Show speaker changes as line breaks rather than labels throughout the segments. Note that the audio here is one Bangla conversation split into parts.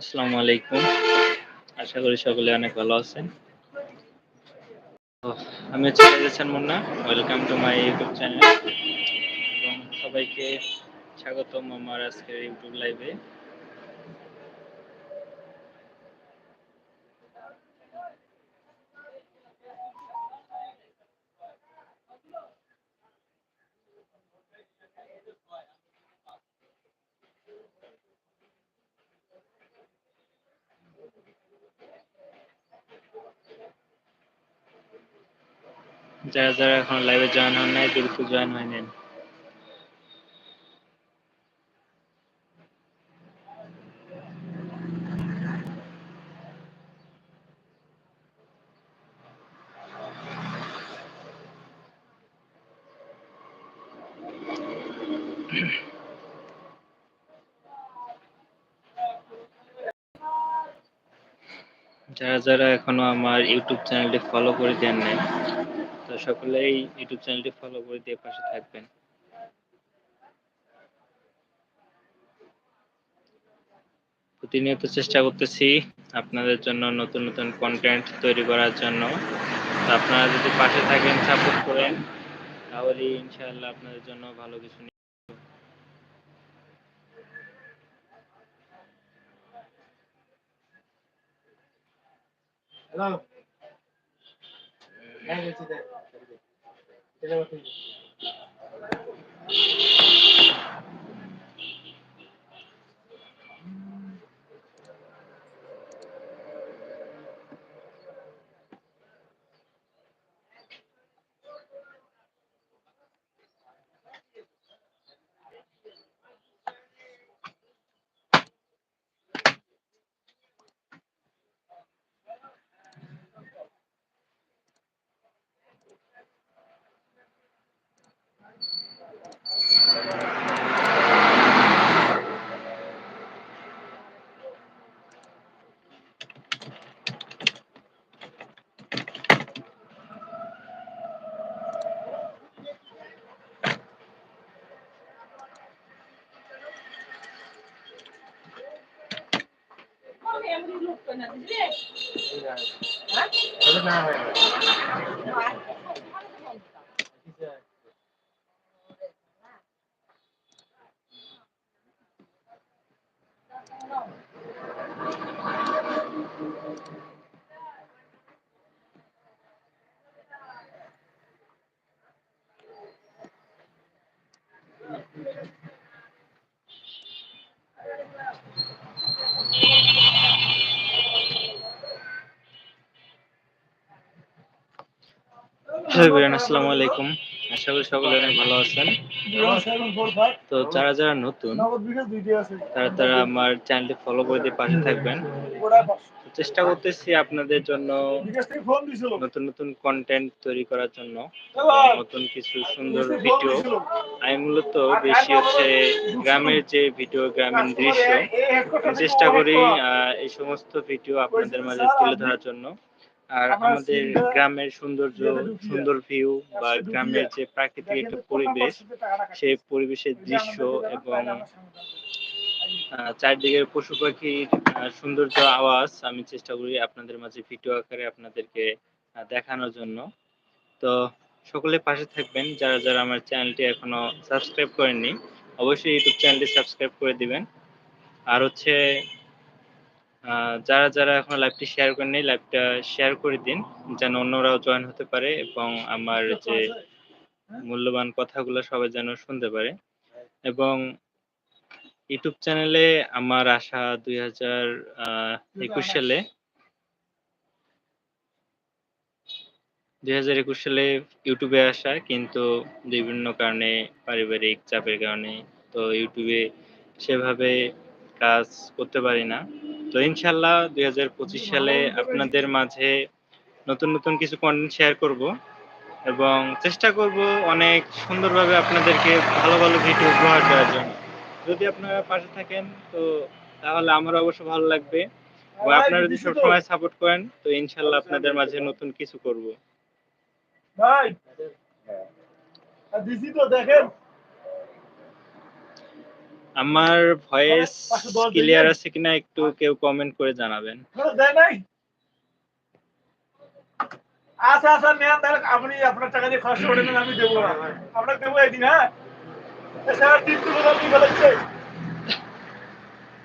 আসসালামু আলাইকুম। আশা করি সকলে অনেক ভালো আছেন। আমি হচ্ছে Hasan Munna. Welcome to my YouTube channel এবং সবাইকে স্বাগতম আমার আজকের ইউটিউব লাইভে। যারা, যারা এখন লাইভে জয়েন হন নাই দ্রুত জয়েন হয়ে নিন। যারা, যারা এখনও আমার ইউটিউব চ্যানেলটি ফলো করে দেন নাই সকলেই ইউটিউব চ্যানেলটি ফলো করে দিয়ে পাশে থাকবেন। প্রতিনিয়ত চেষ্টা করতেছি আপনাদের জন্য নতুন নতুন কন্টেন্ট তৈরি করার জন্য। আপনারা যদি পাশে থাকেন সাপোর্ট করেন, তাহলে ইনশাআল্লাহ আপনাদের জন্য ভালো কিছু নিয়ে
হ্যালো হ্যাঁ Tenemos un... বলছি এটা না হয়
আসসালামু আলাইকুম। আশা করি সকলে অনেক ভালো আছেন। তো যারা যারা নতুন, তারা তারা আমার চ্যানেলটি ফলো করে দিয়ে পাশে থাকবেন। চেষ্টা করতেছি আপনাদের জন্য নতুন নতুন কন্টেন্ট তৈরি করার জন্য। নতুন কিছু সুন্দর ভিডিও আমি মূলত বেশি হচ্ছে গ্রামের যে ভিডিও গ্রামীণ দৃশ্য চেষ্টা করি এই সমস্ত ভিডিও আপনাদের মাঝে তুলে ধরার জন্য। আর আমাদের গ্রামের সৌন্দর্য সুন্দর ভিউ বা গ্রামের যে প্রাকৃতিক একটা পরিবেশ সেই পরিবেশের দৃশ্য এবং আহ, চারদিকের পশু পাখির সৌন্দর্য আওয়াজ আমি চেষ্টা করি আপনাদের মাঝে ভিডিও আকারে আপনাদেরকে দেখানোর জন্য। তো সকলে পাশে থাকবেন যারা যারা আমার চ্যানেলটি এখনও সাবস্ক্রাইব করেননি অবশ্যই ইউটিউব চ্যানেলটি সাবস্ক্রাইব করে দিবেন। আর হচ্ছে যারা যারা এখন লাইভটি শেয়ার করেননি লাইভটা শেয়ার করে দিন, যেন অন্যরাও জয়েন হতে পারে এবং আমার যে মূল্যবান কথাগুলো সবাই যেন শুনতে পারে। এবং ইউটিউব চ্যানেলে আমার আশা দুই হাজার একুশ সালে, দুই হাজার একুশ সালে ইউটিউবে আসা, কিন্তু বিভিন্ন কারণে পারিবারিক চাপের কারণে তো ইউটিউবে সেভাবে কাজ করতে পারি না। তো ইনশাল্লাহ দুই হাজার পঁচিশ সালে আপনাদের মাঝে নতুন নতুন কিছু কন্টেন্ট শেয়ার করব এবং চেষ্টা করব অনেক সুন্দরভাবে আপনাদেরকে ভালো ভালো ভিডিও উপহার দেওয়ার জন্য। যদি আপনারা পাশে থাকেন তো তাহলে আমার অবশ্য ভালো লাগবে। এবং আপনারা যদি সবসময় সাপোর্ট করেন তো ইনশাল্লাহ আপনাদের মাঝে নতুন কিছু করব।
ভাই। দেখেন।
আমার ভয়েস ক্লিয়ার আছে কিনা একটু কেউ কমেন্ট করে জানাবেন।
আচ্ছা আচ্ছা নেন তাহলে আপনি আপনার টাকা দিয়ে খরচ করে নেন আমি দেবো। আপনাকে দেবো একদিন হ্যাঁ?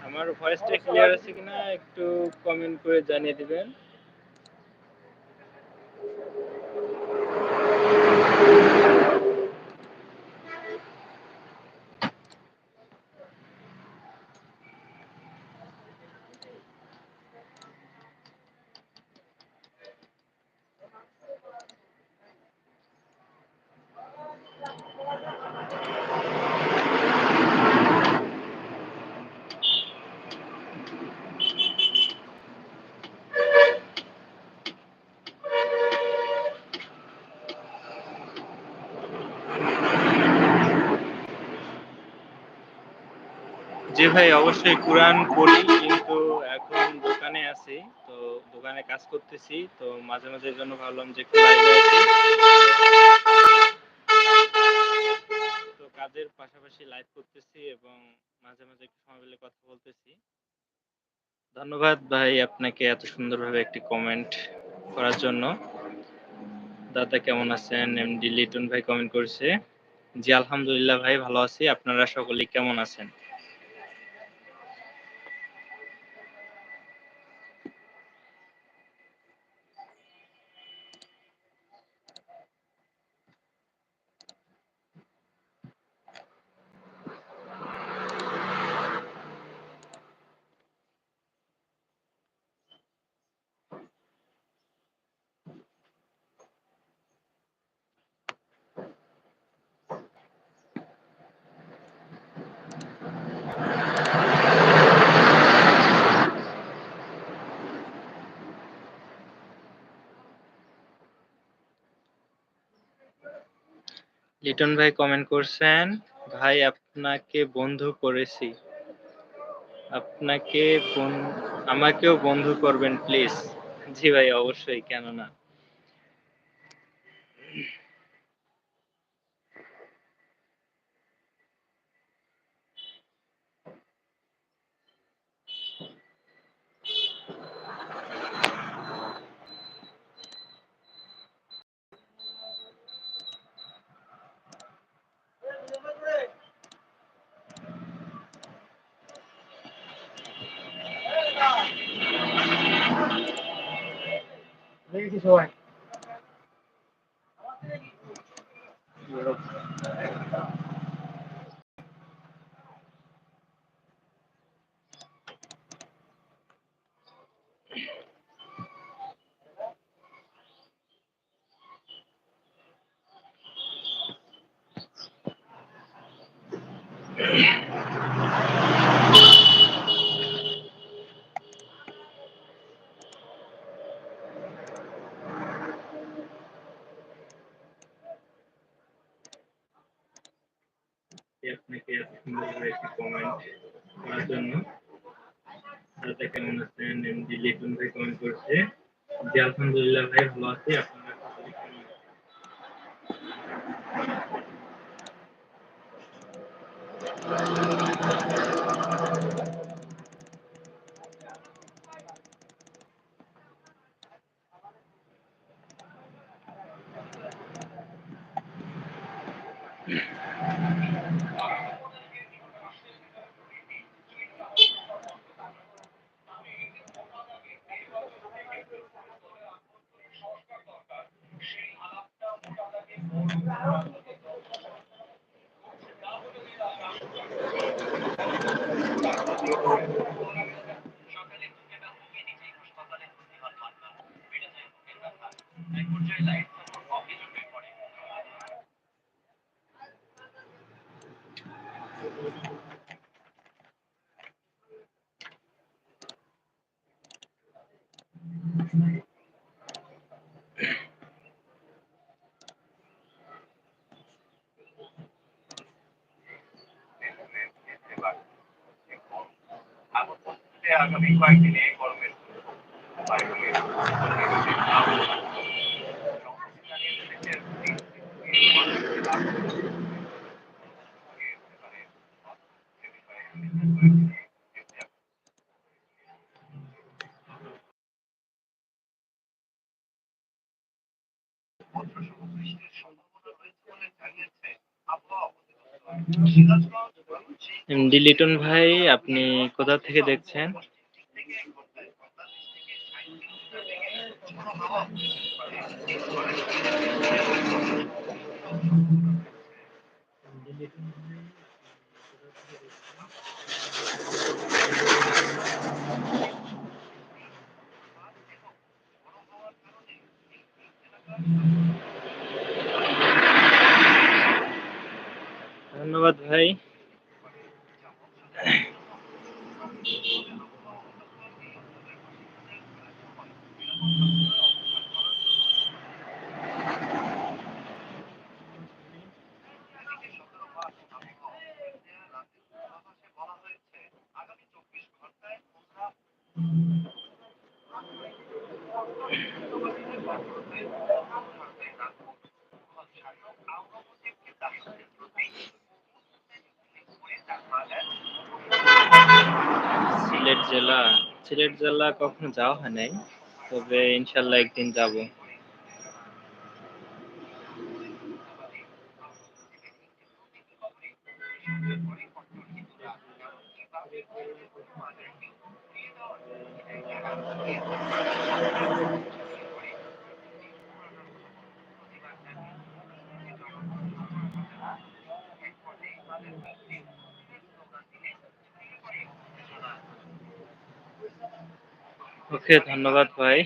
আমার ভয়েসটা ক্লিয়ার আছে কিনা একটু কমেন্ট করে জানিয়ে দিবেন। ভাই, অবশ্যই কোরআন পড়ি, কিন্তু এখন দোকানে আছি, তো দোকানে কাজ করতেছি, তো মাঝে মাঝে জন্য ভাবলাম যে একটু লাইভে আছি তো কাজের পাশাপাশি লাইভ করতেছি এবং মাঝে মাঝে একটু সময় পেলে কথা বলতেছি। ধন্যবাদ ভাই আপনাকে এত সুন্দরভাবে একটি কমেন্ট করার জন্য। দাদা কেমন আছেন? এমডি লিটন ভাই কমেন্ট করেছে। জি, আলহামদুলিল্লাহ ভাই, ভালো আছি। আপনারা সকলেই কেমন আছেন? লিটন ভাই কমেন্ট করছেন, ভাই, আপনাকে বন্ধু করেছি। আপনাকে আমাকেও বন্ধু করবেন প্লিজ জি ভাই, অবশ্যই কেন না
দেখেছি সবাই
আপনাকে এত সুন্দরভাবে একটি কমেন্ট করার জন্য দাদা কেমন আছেন এমডি লিটন ভাই কমেন্ট করছে। জি আলহামদুলিল্লাহ ভাই ভালো আছি। আপনারা Thank you.
আগামী কয়েকদিনে গরমের
এমডি লিটন ভাই আপনি কোথা থেকে দেখছেন? ধন্যবাদ
ঘন্টায়
সিলেট জেলা কখনো যাওয়া হয় নাই তবে ইনশাল্লাহ একদিন যাব। ওকে ধন্যবাদ ভাই।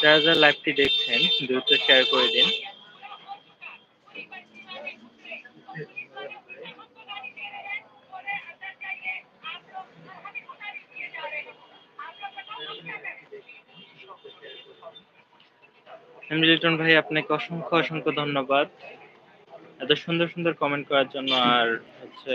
যারা যারা লাইভটি দেখছেন, দ্রুত শেয়ার করে দিন। এমডি লিটন ভাই, আপনাকে অসংখ্য অসংখ্য ধন্যবাদ। এত সুন্দর সুন্দর কমেন্ট করার জন্য আর হচ্ছে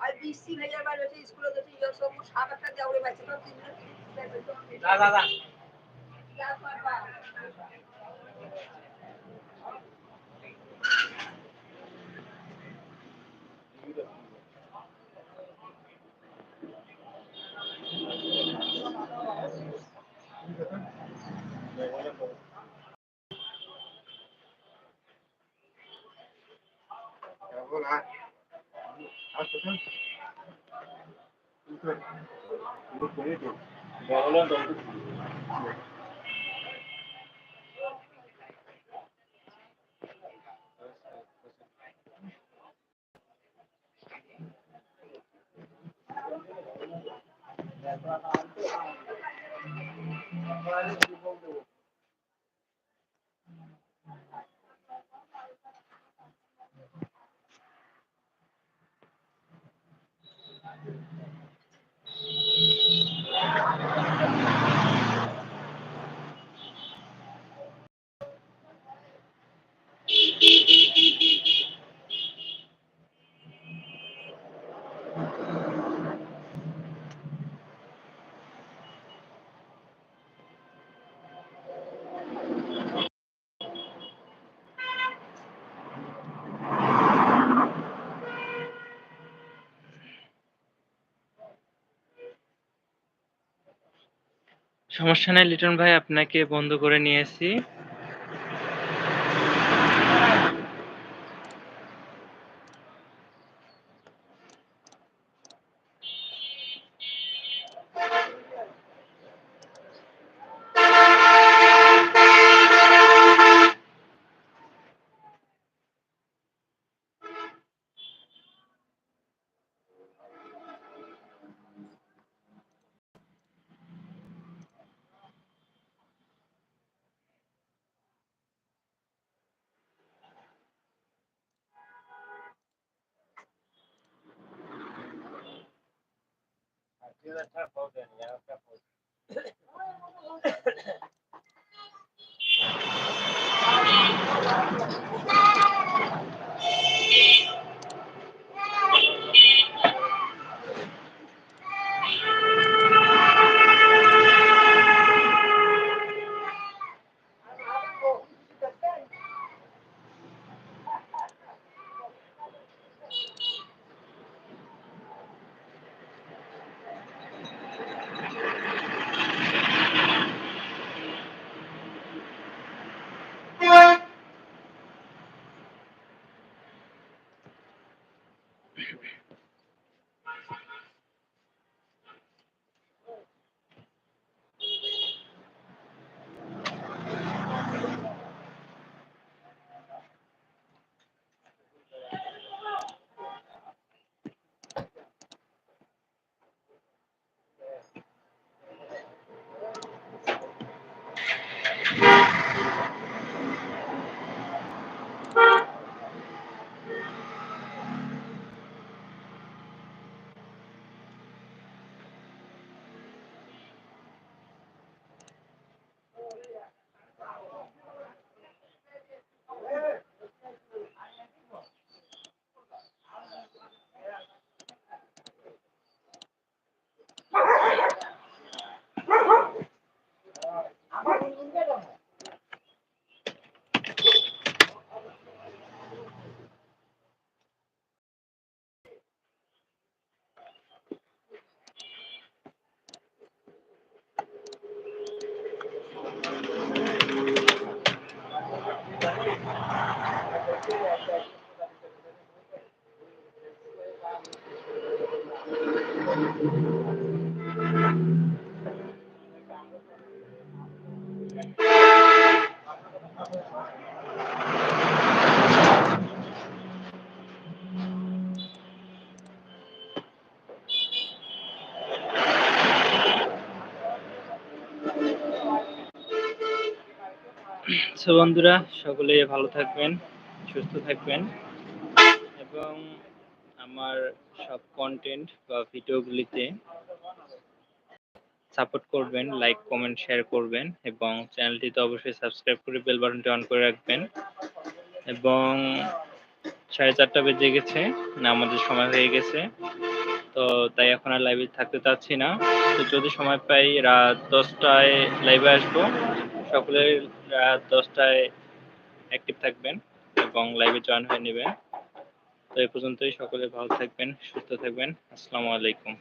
আর বৃষ্টি ভেজার বাইরে হচ্ছে স্কুলে গেছে ইয়ে সব সাত আটটা দেওয়ালে বাইছে তো তিন
যা যা যা সমস্যা নাই লিটন ভাই আপনাকে বন্ধ করে নিয়েছি।
Do that tough load, Danny. Yeah, tough load. So বন্ধুরা, সকলে ভালো থাকবেন, সুস্থ থাকবেন। এবং আমার সব কন্টেন্ট বা ভিডিওগুলিতে সাপোর্ট করবেন লাইক কমেন্ট শেয়ার করবেন এবং চ্যানেলটি তো অবশ্যই সাবস্ক্রাইব করে বেল বাটনটি অন করে রাখবেন। এবং সাড়ে চারটা বেজে গেছে, না, আমাদের সময় হয়ে গেছে। তো তাই এখন আর লাইভে থাকতে চাচ্ছি না। তো যদি সময় পাই, রাত দশটায় লাইভে আসব। সকলে রাত দশটায় অ্যাক্টিভ থাকবেন এবং লাইভে জয়েন হয়ে নেবেন। তো এই পর্যন্তই, সকলে ভালো থাকবেন, সুস্থ থাকবেন। আসসালামু আলাইকুম।